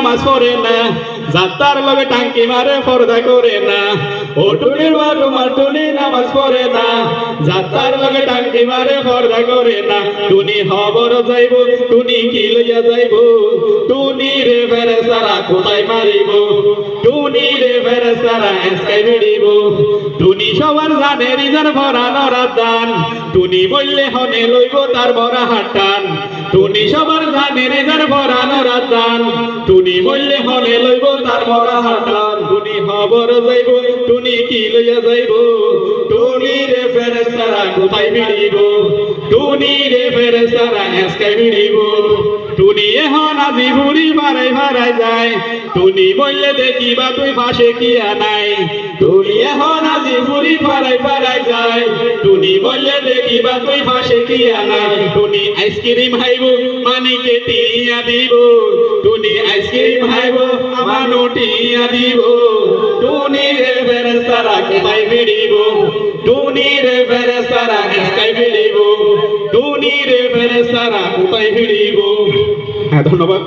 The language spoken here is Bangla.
নামাজ পড়ে না, যাত্রার লগে টাঙ্কি মারে, পর্দা করে না। ও টুনির মা তোমার টুনি নামাজ পড়ে না, যাত্রার লগে টাঙ্কি মারে, পর্দা করে না। টুনি খবর যাইব, টুনি কি লইয়া যাইব? টুনি রে ফেরে সারা কোথায় মারিব? টুনি রে ফেরে সারা এসকাই ভিড়িব টুনি সবার জানে রিজার ভরা নরার দান। টুনি বললে হনে লইব তার ভরা হাটান টুনি সবার জানে রিজার ভরা নরার দান টুনি বললে হনে লইব তার ভরা হাটান টুনি খবর যাইব, টুনি কি লইয়া যাইব? টুনি রে ফেরে সারা কোথায় ভিড়িব টুনি রে ফেরে সারা এসকাই ভিড়িব টুনি এখন আজি ভুড়ি মারাই মারাই যায়। টুনি বললে দেখিবা তুই ফাঁসে কি আনাই? টুনি এখন আজি ভুড়ি মারাই মারাই যায়। টুনি বললে দেখিবা তুই ফাঁসে কি আনাই টুনি আইসক্রিম হাইব মানিকে টিয়া দিব? টুনি আইসক্রিম হাইব আমানো টিয়া দিব? টুনি রে ফেরেস্তারা কোথায় ভিড়িব। টুনি রে ফেরেস্তারা এসকাই ভিড়িব। টুনি রে ফেরেস্তারা কোথায় ভিড়িব। হ্যাঁ ধন্যবাদ।